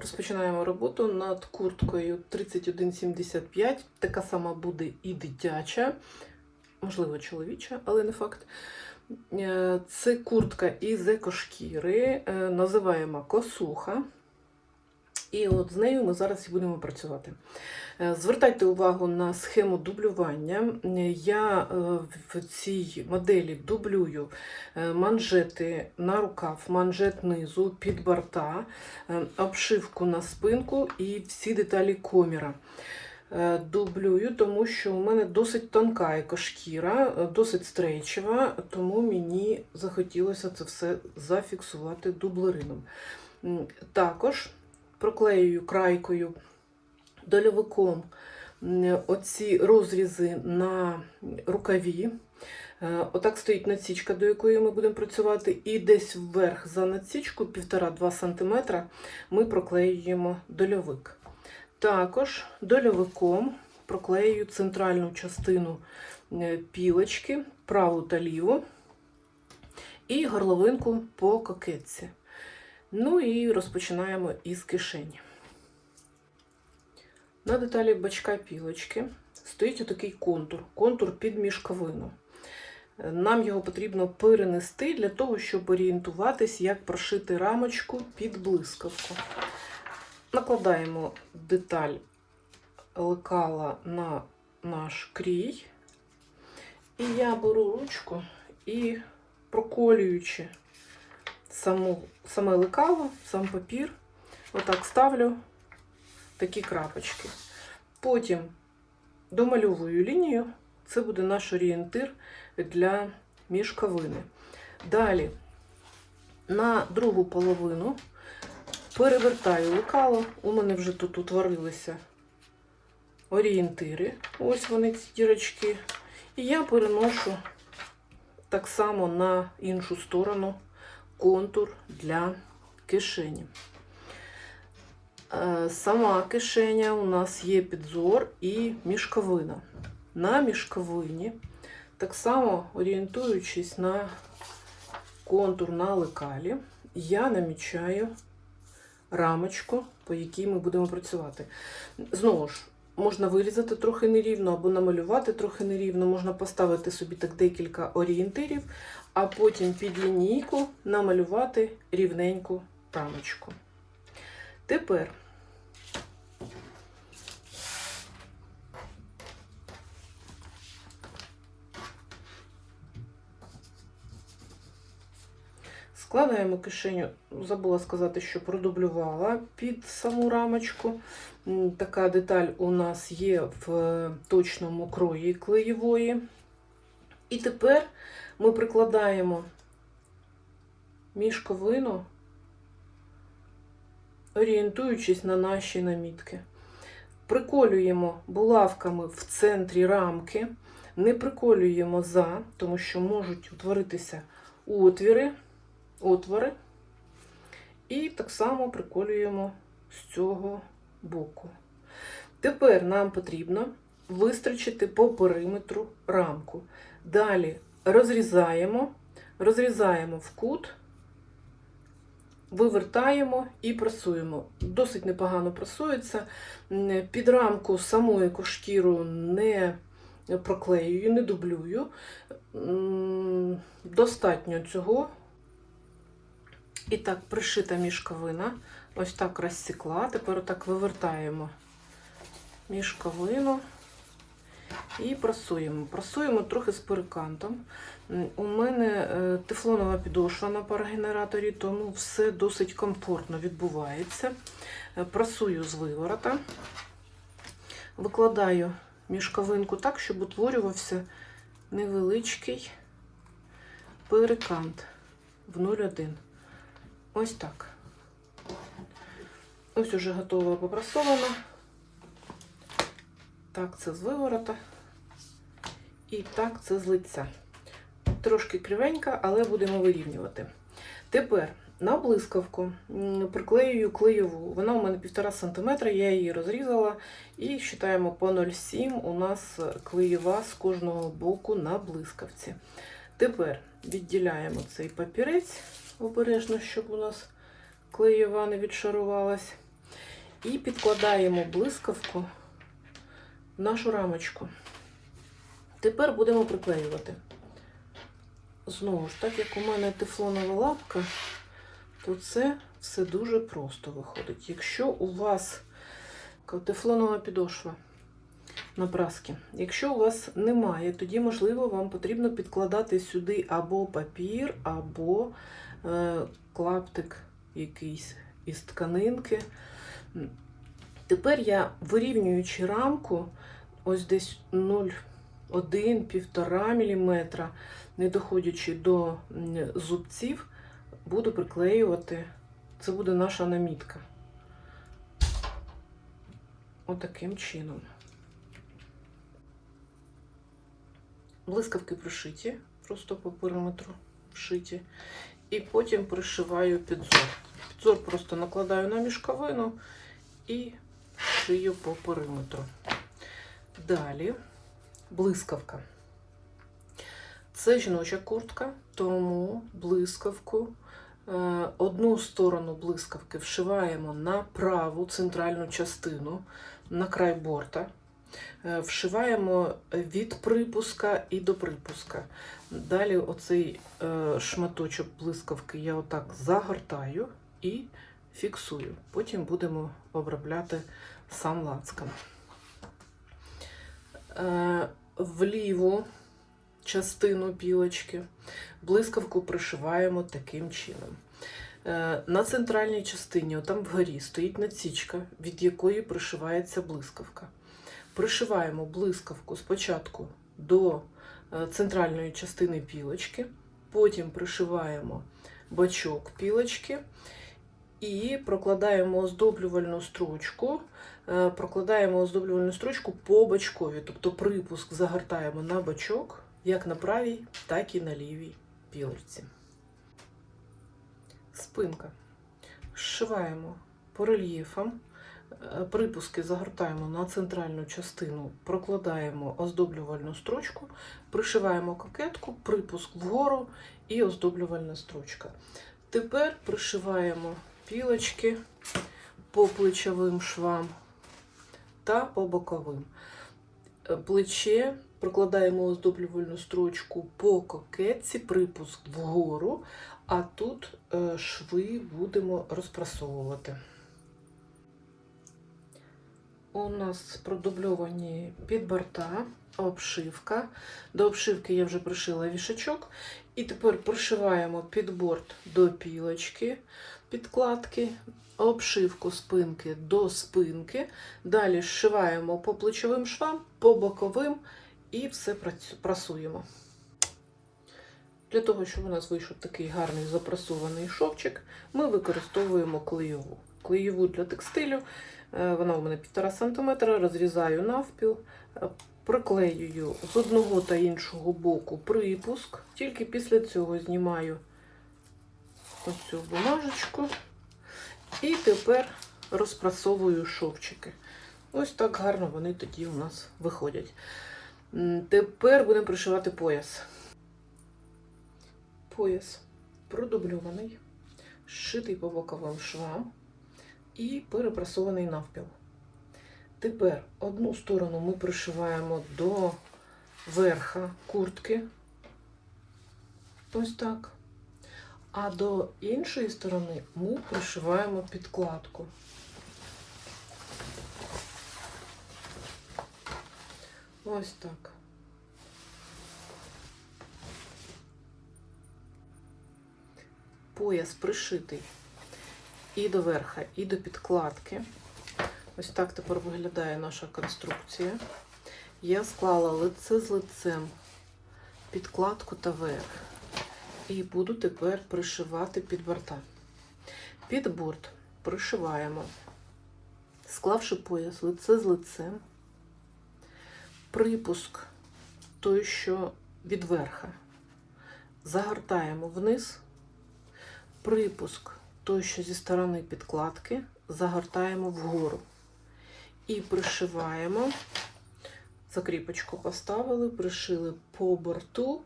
Розпочинаємо роботу над курткою 3175. Така сама буде і дитяча, можливо, чоловіча, але не факт. Е, Це куртка із екошкіри, е, називаємо косуха. І от з нею ми зараз і будемо працювати. Е, Звертайте увагу на схему дублювання. Я е, в цій моделі дублюю е, манжети на рукав, манжет низу, під борта, обшивку на спинку і всі деталі коміра. Дублюю, тому що у мене досить тонка екошкіра, досить стрейчева, тому мені захотілося це все зафіксувати дублерином. Також проклеюю крайкою дольовиком оці розрізи на рукаві. Е, Отак стоїть надсічка, до якої ми будемо працювати, і десь вверх за надсічку 1,5-2 см ми проклеюємо дольовик. Також дольовиком проклеюю центральну частину е, пілочки, праву та ліву, і горловинку по кокетці. Ну і розпочинаємо із кишені. На деталі бачка пілочки стоїть отакий контур, контур під мішковину. Нам його потрібно перенести для того, щоб орієнтуватись, як прошити рамочку під блискавку. Накладаємо деталь лекала на наш крій. І я беру ручку і проколюючи саму, саме лекало, сам папір, отак ставлю такі крапочки. Потім домальовую лінію, це буде наш орієнтир для мішковини. Далі на другу половину перевертаю лекало. У мене вже тут утворилися орієнтири. Ось вони ці дірочки. І я переношу так само на іншу сторону контур для кишені. Е, Сама кишеня у нас є підзор і мішковина. На мішковині, так само орієнтуючись на контур на лекалі, я намічаю рамочку, по якій ми будемо працювати. Знову ж, можна вирізати трохи нерівно або намалювати трохи нерівно, можна поставити собі так декілька орієнтирів, а потім під лінійку намалювати рівненьку рамочку. Тепер складаємо кишеню, забула сказати, що продублювала під саму рамочку. Така деталь у нас є в точному крої клеєвої. І тепер ми прикладаємо мішковину орієнтуючись на наші намітки. Приколюємо булавками в центрі рамки, не приколюємо за, тому що можуть утворитися отвіри, отвори. І так само приколюємо з цього боку. Тепер нам потрібно вистрочити по периметру рамку. Далі розрізаємо, розрізаємо в кут вивертаємо і прасуємо. Досить непогано прасується. Під рамку саму кошкіру не проклеюю, не дублюю. Достатньо цього. І так, пришита мішковина. Ось так розсікла. Тепер отак вивертаємо мішковину і прасуємо. Прасуємо трохи з перекантом. У мене е, тефлонова підошва на парогенераторі, тому все досить комфортно відбувається. Е, Прасую з виворота, викладаю мішковинку так, щоб утворювався невеличкий перекант в 0,1. Ось так. Ось уже готова попрасована. Так, це з виворота. І так, це з лиця. Трошки кривенька, але будемо вирівнювати. Тепер на блискавку м, приклеюю клеєву. Вона у мене 1,5 см, я її розрізала. І вважаємо по 0,7 у нас клеєва з кожного боку на блискавці. Тепер відділяємо цей папірець обережно, щоб у нас клеєва не відшарувалась. І підкладаємо блискавку в нашу рамочку. Тепер будемо приклеювати. Знову ж, так як у мене тефлонова лапка, то це все дуже просто виходить. Якщо у вас тефлонова підошва на праски, якщо у вас немає, тоді, можливо, вам потрібно підкладати сюди або папір, або е, клаптик якийсь із тканинки. Тепер я, вирівнюючи рамку, ось десь 0,1-1,5 мм, не доходячи до зубців, буду приклеювати. Це буде наша намітка. Отаким чином. Блискавки пришиті, просто по периметру вшиті. І потім пришиваю підзор. Підзор просто накладаю на мішковину і шию по периметру. Далі блискавка. Це жіноча куртка, тому блискавку. е, Одну сторону блискавки вшиваємо на праву центральну частину, на край борта. Е, Вшиваємо від припуска і до припуска. Далі оцей е, шматочок блискавки я отак загортаю і фіксую. Потім будемо обробляти сам лацкан. Е, В ліву частину пілочки блискавку пришиваємо таким чином. Е, На центральній частині, там вгорі, стоїть надсічка, від якої пришивається блискавка. Пришиваємо блискавку спочатку до е, центральної частини пілочки, потім пришиваємо бачок пілочки і прокладаємо оздоблювальну строчку, е, прокладаємо оздоблювальну строчку по бачкові, тобто припуск загортаємо на бачок, як на правій, так і на лівій пілочці. Спинка. Зшиваємо по рельєфам. Е, Припуски загортаємо на центральну частину, прокладаємо оздоблювальну строчку, пришиваємо кокетку, припуск вгору і оздоблювальна строчка. Тепер пришиваємо пілочки по плечовим швам та по боковим. Плече прокладаємо оздоблювальну строчку по кокетці, припуск вгору, а тут е, шви будемо розпрасовувати. У нас продубльовані підборта, обшивка. До обшивки я вже пришила вішачок. І тепер пришиваємо підборт до пілочки, підкладки, обшивку спинки до спинки. Далі зшиваємо по плечовим швам, по боковим і все прасуємо. Для того, щоб у нас вийшов такий гарний запрасований шовчик, ми використовуємо клеєву. Клеєву для текстилю. Е, Вона у мене 1,5 см, розрізаю навпіл, е, приклеюю з одного та іншого боку припуск. Тільки після цього знімаю оцю бумажечку і тепер розпрасовую шовчики. Ось так гарно вони тоді у нас виходять. Тепер будемо пришивати пояс. Пояс продубльований, зшитий по боковим швам і перепрасований навпіл. Тепер одну сторону ми пришиваємо до верха куртки. Ось так. А до іншої сторони ми пришиваємо підкладку. Ось так. Пояс пришитий і до верха, і до підкладки. Ось так тепер виглядає наша конструкція. Я склала лице з лицем, підкладку та верх. І буду тепер пришивати під борта. Під борт пришиваємо, склавши пояс лице з лицем, припуск той, що від верха, загортаємо вниз, припуск той, що зі сторони підкладки, загортаємо вгору. І пришиваємо, закріпочку поставили, пришили по борту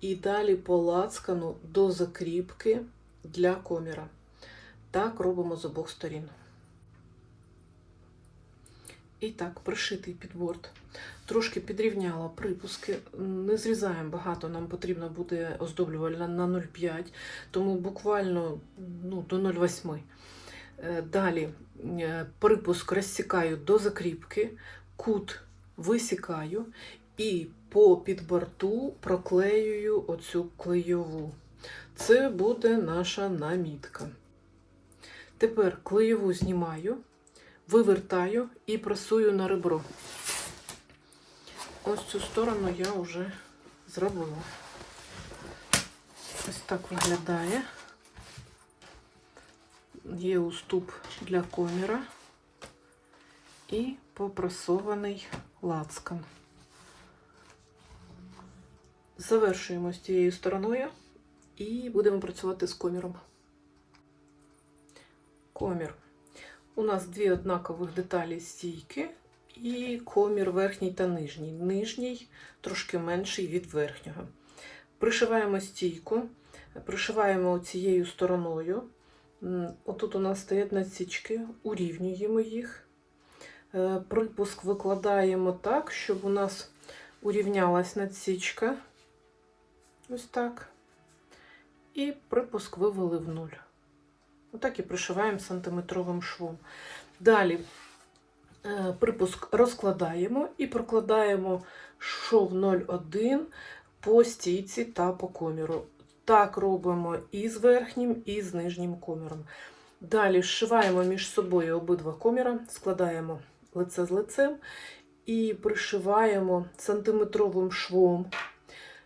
і далі по лацкану до закріпки для коміра. Так робимо з обох сторін. І так, пришитий підборд. Трошки підрівняла припуски. Не зрізаємо багато, нам потрібно буде оздоблювальна на 0,5, тому буквально ну, до 0,8. Е, Далі е, припуск розсікаю до закріпки, кут висікаю і по підборту проклеюю оцю клейову. Це буде наша намітка. Тепер клеєву знімаю, вивертаю і прасую на ребро. Ось цю сторону я вже зробила. Ось так виглядає. Є уступ для коміра і попрасований лацкан. Завершуємо з цією стороною і будемо працювати з коміром. Комір. У нас дві однакових деталі стійки і комір верхній та нижній. Нижній трошки менший від верхнього. Пришиваємо стійку, пришиваємо цією стороною. Отут у нас стоять насічки, урівнюємо їх. Е, Припуск викладаємо так, щоб у нас урівнялась надсічка. Ось так. І припуск вивели в нуль. Отак і пришиваємо сантиметровим швом. Далі е, припуск розкладаємо і прокладаємо шов 0,1 по стійці та по коміру. Так робимо і з верхнім, і з нижнім коміром. Далі зшиваємо між собою обидва коміра, складаємо лице з лицем і пришиваємо сантиметровим швом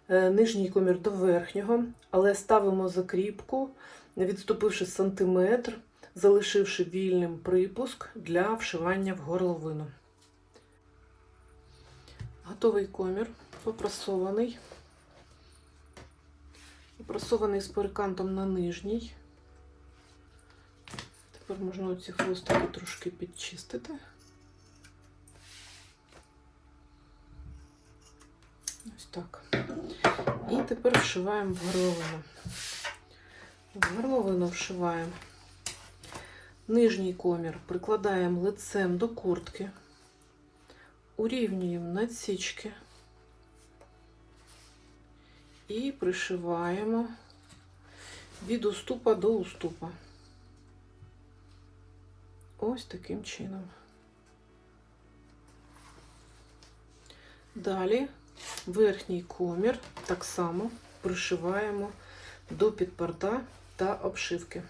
нижній комір до верхнього, але ставимо закріпку, відступивши сантиметр, залишивши вільним припуск для вшивання в горловину. Готовий комір, попрасований. Попрасований з перекантом на нижній. Тепер можна оці хвостики трошки підчистити. Ось так. І тепер вшиваємо в горловину. В горловину вшиваємо нижній комір, прикладаємо лицем до куртки, урівнюємо надсічки і пришиваємо від уступа до уступа. Ось таким чином. Далі верхній комір так само пришиваємо до підпорта та обшивки.